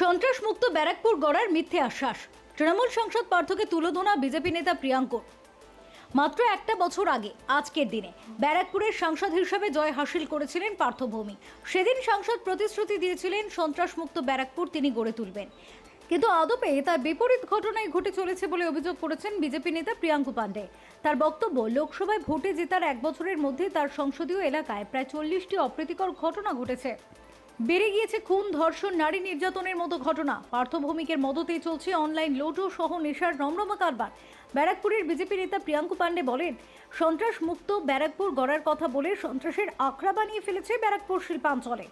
সন্ত্রাসমুক্ত ব্যারাকপুর গড়ার মিথ্যে আশ্বাস। তৃণমূল সংসদ পার্থকে তুলোধনা বিজেপি নেতা প্রিয়াঙ্ক। মাত্র একটা বছর আগে, আজকের দিনে, ব্যারাকপুরের সাংসদ হিসেবে জয় হাসিল করেছিলেন পার্থভূমি সেদিন সাংসদ প্রতিশ্রুতি দিয়েছিলেন, সন্ত্রাসমুক্ত ব্যারাকপুর তিনি গড়ে তুলবেন। কিন্তু আদপে তার বিপরীত ঘটনাই ঘটে চলেছে বলে অভিযোগ করেছেন বিজেপি নেতা প্রিয়াঙ্কু পাণ্ডে। তার বক্তব্য, লোকসভায় ভোটে জেতার এক বছরের মধ্যে তার সংসদীয় এলাকায় প্রায় চল্লিশটি অপ্রীতিকর ঘটনা ঘটেছে। বেড়ে গিয়েছে খুন, ধর্ষণ, নারী নির্যাতনের মতো ঘটনা। পার্থভৌমিকের মদতেই চলছে অনলাইন লোটো সহ নেশার রমরমা কারবার। ব্যারাকপুরের বিজেপি নেতা প্রিয়াঙ্কু পাণ্ডে বলেন সন্ত্রাস মুক্ত ব্যারাকপুর গড়ার কথা বলে সন্ত্রাসের আখড়া বানিয়ে ফেলেছে ব্যারাকপুর শিল্পাঞ্চলে।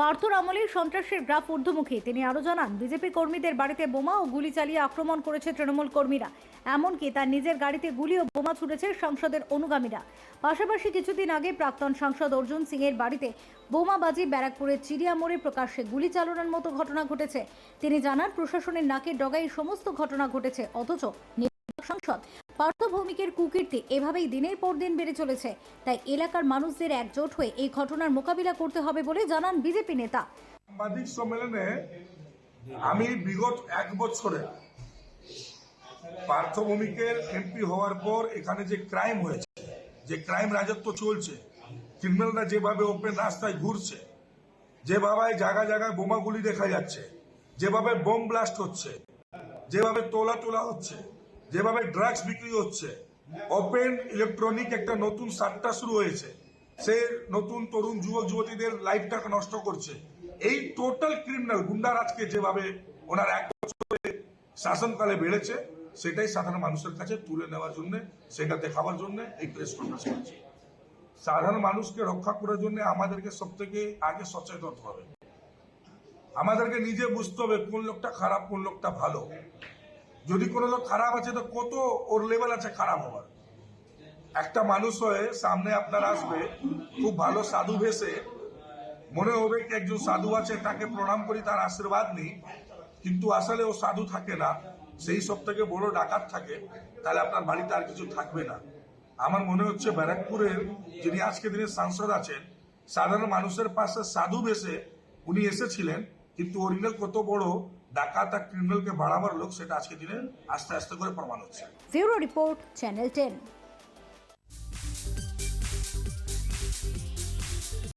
পার্থর আমলে সন্ত্রাসের গ্রাফ ঊর্ধ্বমুখী। তিনি আরও জানান, বিজেপি কর্মীদের বাড়িতে বোমা ও গুলি চালিয়ে আক্রমণ করেছে তৃণমূল কর্মীরা। এমনকি তার নিজের গাড়িতে গুলি ও বোমা ছুটেছে সংসদের অনুগামীরা। পাশাপাশি কিছুদিন আগে প্রাক্তন সাংসদ অর্জুন সিং এর বাড়িতে বোমাবাজি ব্যারাকপুরের চিড়িয়া মোড়ে প্রকাশ্যে গুলি চালানোর মতো ঘটনা ঘটেছে। তিনি জানান, প্রশাসনের নাকের ডগায় সমস্ত ঘটনা ঘটেছে, অথচ সাংসদ পার্থ ভৌমিকের কুকীর্তি এভাবেই দিনের পর দিন বেড়ে চলেছে। তাই এলাকার মানুষদের একজোট হয়ে এই ঘটনার মোকাবিলা করতে হবে বলে জানান বিজেপি নেতা। সাংবাদিক সম্মেলনে আমি বিগত এক বছরে পার্থভূমিকের এমপি হওয়ার পর এখানে যে ক্রাইম হয়েছে, যে ক্রাইম রাজত্ব চলছে, ক্রিমিনালরা যেভাবে ওপেন রাস্তায় ঘুরছে, যেভাবে জায়গায় জায়গায় বোমাগুলি দেখা যাচ্ছে, যেভাবে বোম ব্লাস্ট হচ্ছে, যেভাবে তোলা তোলা হচ্ছে যেভাবে ড্রাগস বিক্রি হচ্ছে ওপেন ইলেকট্রনিক একটা নতুন সাট্টা শুরু হয়েছে। সে নতুন তরুণ যুবক, যুবতীদের লাইফটাকে নষ্ট করছে। এই টোটাল ক্রিমিনাল গুন্ডারাজকে যেভাবে ওনার এক বছরে শাসনকালে বেড়েছে, সেটাই সাধারণ মানুষের কাছে তুলে নেওয়ার জন্য, সেটা দেখাবার জন্য এই প্রেস কনফারেন্স করছি। সাধারণ মানুষকে রক্ষা করার জন্য আমাদেরকে সব থেকে আগে সচেতন হবে। আমাদেরকে নিজে বুঝতে হবে কোন লোকটা খারাপ, কোন লোকটা ভালো। যদি কোনো লোক খারাপ আছে, তো কত ওর লেভেল আছে খারাপ হওয়ার একটা মানুষ হয়ে সামনে আপনার আসবে, খুব ভালো সাধু ভেসে, মনে হবে কি একজন সাধু আছে, তাকে প্রণাম করি, তার আশীর্বাদ নিই, কিন্তু আসলে ও সাধু থাকে না, সেই সব থেকে বড় ডাকাত থাকে, তাহলে আপনার বাড়িতে আর কিছু থাকবে না। আমার মনে হচ্ছে ব্যারাকপুরের যিনি আজকে দিনের সাংসদ আছেন, সাধারণ মানুষের পাশে সাধু বেশে উনি এসেছিলেন, কিন্তু অরিজিনাল কত বড় ডাকাত আর ক্রিমিনালকে বাড়াবার লোক সেটা আজকে দিনে আস্তে আস্তে করে প্রমাণ হচ্ছে। Bureau report channel ten.